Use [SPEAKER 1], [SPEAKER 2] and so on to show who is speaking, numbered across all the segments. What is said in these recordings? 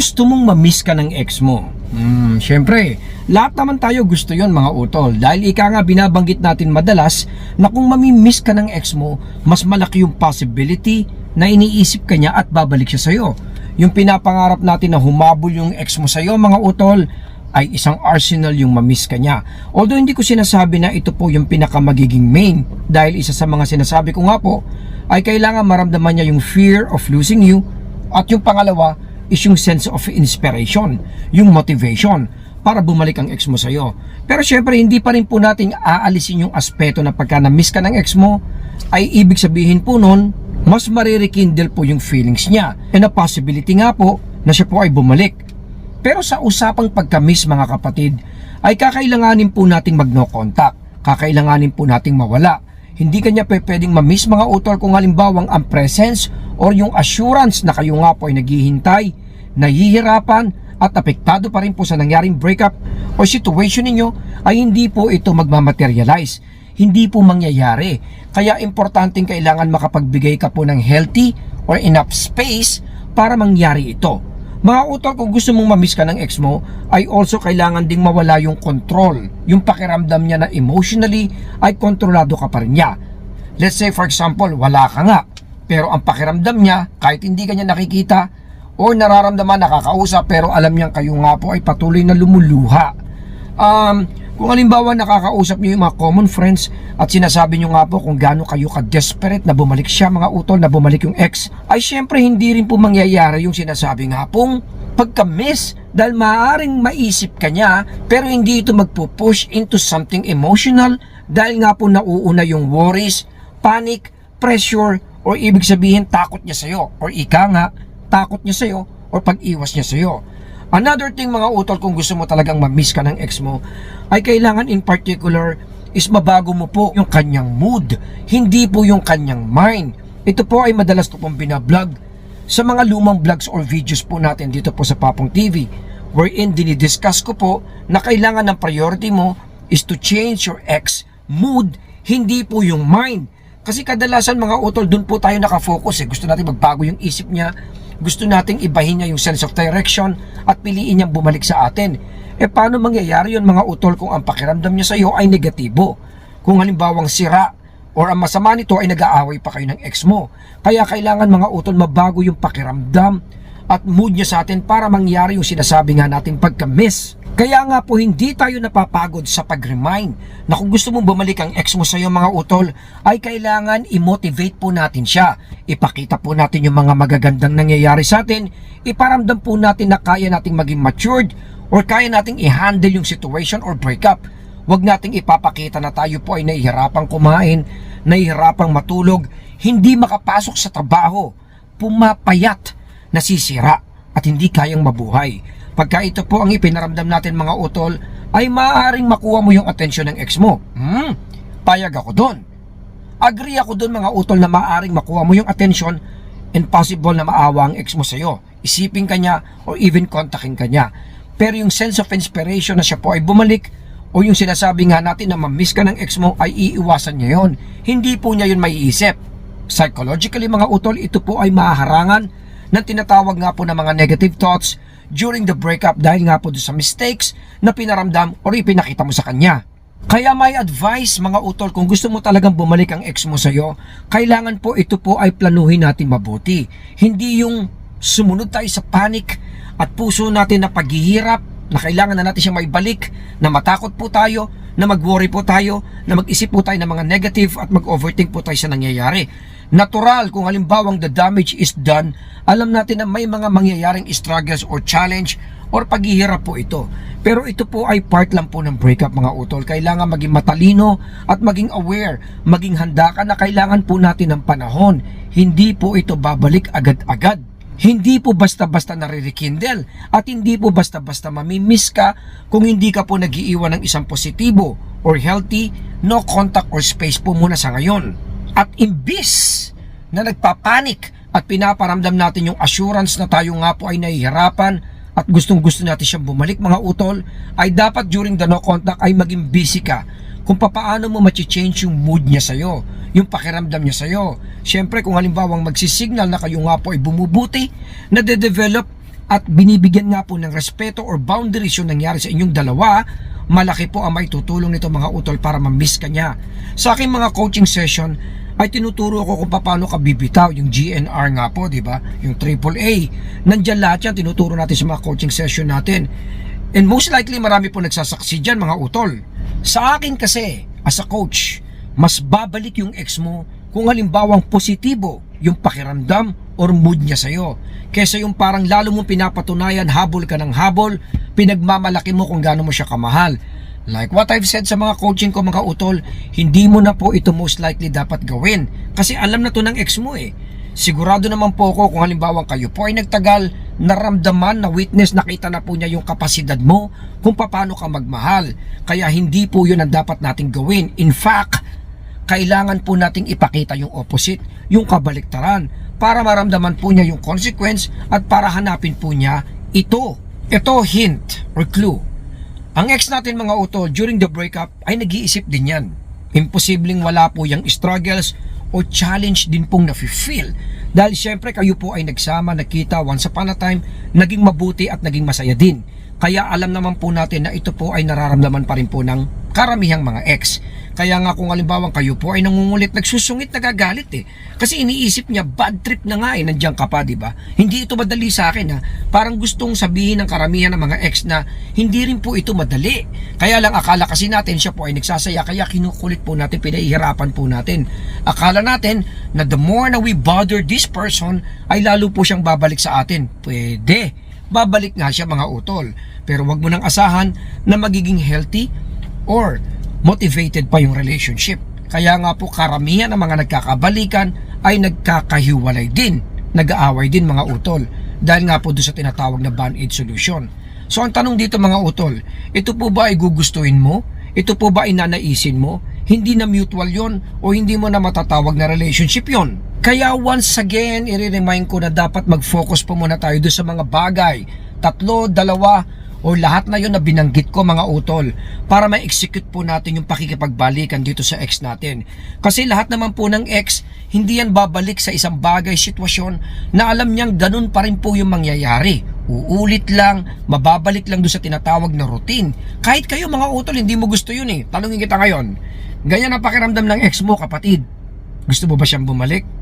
[SPEAKER 1] gusto mong ma-miss ka ng ex mo. Hmm, syempre, lahat naman tayo gusto yon mga utol. Dahil ika nga binabanggit natin madalas na kung mamimiss ka ng ex mo, mas malaki yung possibility na iniisip ka niya at babalik siya sa'yo. Yung pinapangarap natin na humabol yung ex mo sa'yo mga utol, ay isang arsenal yung mamiss ka niya. Although hindi ko sinasabi na ito po yung pinakamagiging main dahil isa sa mga sinasabi ko nga po ay kailangan maramdaman niya yung fear of losing you at yung pangalawa is yung sense of inspiration, yung motivation para bumalik ang ex mo sa'yo. Pero syempre hindi pa rin po natin aalisin yung aspeto na pagka na-miss ka ng ex mo ay ibig sabihin po nun mas maririkindle po yung feelings niya and a possibility nga po na siya po ay bumalik pero sa usapang pagka-miss mga kapatid, ay kakailanganin po nating mag-no contact. Kakailanganin po nating mawala. Hindi kanya pe pwedeng ma-miss mga utol kung halimbawang ang presence or yung assurance na kayo nga po ay naghihintay, nahihirapan at apektado pa rin po sa nangyaring breakup o situation ninyo ay hindi po ito magmamaterialize. Hindi po mangyayari. Kaya importanteng kailangan makapagbigay ka po ng healthy or enough space para mangyari ito. Mga utol, kung gusto mong mamiss ka ng ex mo, ay also kailangan ding mawala yung control. Yung pakiramdam niya na emotionally ay kontrolado ka pa rin niya. Let's say for example, wala ka nga. Pero ang pakiramdam niya, kahit hindi ka niya nakikita, o nararamdaman nakakausap pero alam niyang kayo nga po ay patuloy na lumuluha. Um, kung halimbawa nakakausap niyo yung mga common friends at sinasabi niyo nga po kung gaano kayo ka-desperate na bumalik siya mga utol na bumalik yung ex, ay syempre hindi rin po mangyayari yung sinasabi nga pong pagka-miss dahil maaaring maisip ka niya pero hindi ito magpo-push into something emotional dahil nga po nauuna yung worries, panic, pressure or ibig sabihin takot niya sa'yo or ika nga takot niya sa'yo or pag-iwas niya sa'yo. Another thing mga utol kung gusto mo talagang ma-miss ka ng ex mo ay kailangan in particular is mabago mo po yung kanyang mood, hindi po yung kanyang mind. Ito po ay madalas ko pong binablog sa mga lumang vlogs or videos po natin dito po sa Papong TV wherein dinidiscuss ko po na kailangan ng priority mo is to change your ex mood, hindi po yung mind. Kasi kadalasan mga utol, dun po tayo nakafocus eh. Gusto natin magbago yung isip niya, gusto nating ibahin niya yung sense of direction at piliin niyang bumalik sa atin. E paano mangyayari yun mga utol kung ang pakiramdam niya sa iyo ay negatibo? Kung halimbawang sira or ang masama nito ay nag-aaway pa kayo ng ex mo. Kaya kailangan mga utol mabago yung pakiramdam at mood niya sa atin para mangyari yung sinasabi nga natin pagka-miss. Kaya nga po hindi tayo napapagod sa pag-remind na kung gusto mong bumalik ang ex mo sa iyo mga utol ay kailangan i-motivate po natin siya. Ipakita po natin yung mga magagandang nangyayari sa atin. Iparamdam po natin na kaya nating maging matured or kaya nating i-handle yung situation or breakup. Huwag nating ipapakita na tayo po ay nahihirapang kumain, nahihirapang matulog, hindi makapasok sa trabaho, pumapayat, nasisira at hindi kayang mabuhay. Pagka ito po ang ipinaramdam natin mga utol, ay maaaring makuha mo yung atensyon ng ex mo. Hmm, payag ako doon. Agree ako doon mga utol na maaaring makuha mo yung atensyon and possible na maawa ang ex mo sa'yo. Isipin ka niya or even kontakin ka niya. Pero yung sense of inspiration na siya po ay bumalik o yung sinasabi nga natin na mamiss ka ng ex mo ay iiwasan niya yon. Hindi po niya yun maiisip. Psychologically mga utol, ito po ay mahaharangan ng tinatawag nga po ng mga negative thoughts during the breakup dahil nga po sa mistakes na pinaramdam o ipinakita mo sa kanya. Kaya may advice mga utol kung gusto mo talagang bumalik ang ex mo sa'yo, kailangan po ito po ay planuhin natin mabuti. Hindi yung sumunod tayo sa panic at puso natin na paghihirap na kailangan na natin siyang maibalik, na matakot po tayo, na mag-worry po tayo, na mag-isip po tayo ng mga negative at mag-overthink po tayo sa nangyayari. Natural kung halimbawang the damage is done, alam natin na may mga mangyayaring struggles or challenge or paghihirap po ito. Pero ito po ay part lang po ng breakup mga utol. Kailangan maging matalino at maging aware, maging handa ka na kailangan po natin ng panahon. Hindi po ito babalik agad-agad. Hindi po basta-basta naririkindle at hindi po basta-basta mamimiss ka kung hindi ka po nagiiwan ng isang positibo or healthy, no contact or space po muna sa ngayon. At imbis na nagpapanik at pinaparamdam natin yung assurance na tayo nga po ay nahihirapan at gustong gusto natin siyang bumalik mga utol, ay dapat during the no contact ay maging busy ka kung papaano mo machi-change yung mood niya sa'yo, yung pakiramdam niya sa'yo. Siyempre kung halimbawang magsisignal na kayo nga po ay bumubuti, na de-develop at binibigyan nga po ng respeto or boundaries yung nangyari sa inyong dalawa, malaki po ang may tutulong nito mga utol para ma-miss ka niya. Sa aking mga coaching session, ay tinuturo ko kung paano ka bibitaw yung GNR nga po, di ba? Yung AAA. Nandiyan lahat yan, tinuturo natin sa mga coaching session natin. And most likely marami po nagsasaksi dyan mga utol. Sa akin kasi, as a coach, mas babalik yung ex mo kung halimbawang positibo yung pakiramdam or mood niya sa'yo. Kesa yung parang lalo mong pinapatunayan, habol ka ng habol, pinagmamalaki mo kung gaano mo siya kamahal. Like what I've said sa mga coaching ko mga utol, hindi mo na po ito most likely dapat gawin. Kasi alam na to ng ex mo eh. Sigurado naman po ako kung halimbawa kayo po ay nagtagal, naramdaman, na witness, nakita na po niya yung kapasidad mo kung paano ka magmahal. Kaya hindi po yun ang dapat nating gawin. In fact, kailangan po nating ipakita yung opposite, yung kabaliktaran, para maramdaman po niya yung consequence at para hanapin po niya ito. Ito hint or clue. Ang ex natin mga utol during the breakup ay nag-iisip din yan. Imposibleng wala po yung struggles o challenge din pong nafe-feel. Dahil syempre kayo po ay nagsama, nakita once upon a time, naging mabuti at naging masaya din. Kaya alam naman po natin na ito po ay nararamdaman pa rin po ng karamihang mga ex. Kaya nga kung halimbawa kayo po ay nangungulit, nagsusungit, nagagalit eh. Kasi iniisip niya, bad trip na nga eh, nandiyan ka pa, di ba? Hindi ito madali sa akin ha. Parang gustong sabihin ng karamihan ng mga ex na hindi rin po ito madali. Kaya lang akala kasi natin siya po ay nagsasaya, kaya kinukulit po natin, pinahihirapan po natin. Akala natin na the more na we bother this person, ay lalo po siyang babalik sa atin. Pwede. Babalik nga siya mga utol. Pero wag mo nang asahan na magiging healthy or motivated pa yung relationship. Kaya nga po karamihan ng mga nagkakabalikan ay nagkakahiwalay din, nag-aaway din mga utol dahil nga po doon sa tinatawag na band-aid solution. So ang tanong dito mga utol, ito po ba ay gugustuhin mo? Ito po ba ay nanaisin mo? Hindi na mutual yon o hindi mo na matatawag na relationship yon. Kaya once again, i-remind ko na dapat mag-focus po muna tayo doon sa mga bagay. Tatlo, dalawa, o lahat na yun na binanggit ko mga utol para ma-execute po natin yung pakikipagbalikan dito sa ex natin. Kasi lahat naman po ng ex, hindi yan babalik sa isang bagay, sitwasyon na alam niyang ganun pa rin po yung mangyayari. Uulit lang, mababalik lang doon sa tinatawag na routine. Kahit kayo mga utol, hindi mo gusto yun eh. Tanungin kita ngayon, ganyan ang pakiramdam ng ex mo kapatid. Gusto mo ba siyang bumalik?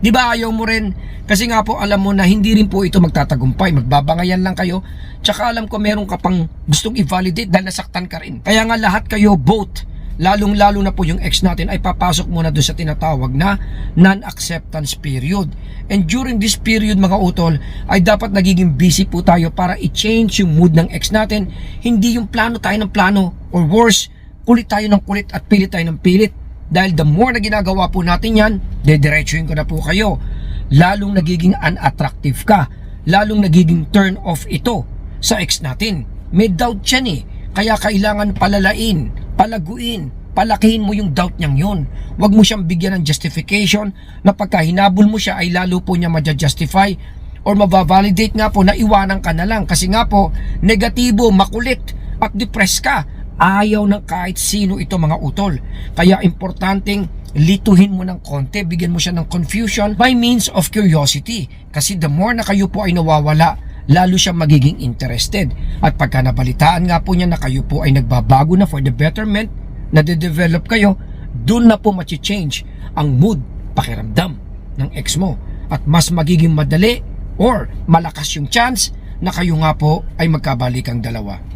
[SPEAKER 1] Di ba ayaw mo rin? Kasi nga po alam mo na hindi rin po ito magtatagumpay. Magbabangayan lang kayo. Tsaka alam ko meron ka pang gustong i-validate dahil nasaktan ka rin. Kaya nga lahat kayo both lalong lalo na po yung ex natin ay papasok muna doon sa tinatawag na non-acceptance period. And during this period mga utol ay dapat nagiging busy po tayo para i-change yung mood ng ex natin. Hindi yung plano tayo ng plano or worse, kulit tayo ng kulit at pilit tayo ng pilit. Dahil the more na ginagawa po natin yan, dediretsuhin ko na po kayo. Lalong nagiging unattractive ka. Lalong nagiging turn off ito sa ex natin. May doubt yan eh. Kaya kailangan palalain, palaguin, palakihin mo yung doubt niyang yun. Huwag mo siyang bigyan ng justification na pagka hinabol mo siya ay lalo po niya madja-justify or mabavalidate nga po na iwanan ka na lang kasi nga po negatibo, makulit at depressed ka ayaw ng kahit sino ito mga utol. Kaya importanteng lituhin mo ng konti, bigyan mo siya ng confusion by means of curiosity. Kasi the more na kayo po ay nawawala, lalo siya magiging interested. At pagka nabalitaan nga po niya na kayo po ay nagbabago na for the betterment, na de-develop kayo, dun na po change ang mood, pakiramdam ng ex mo. At mas magiging madali or malakas yung chance na kayo nga po ay magkabalikan dalawa.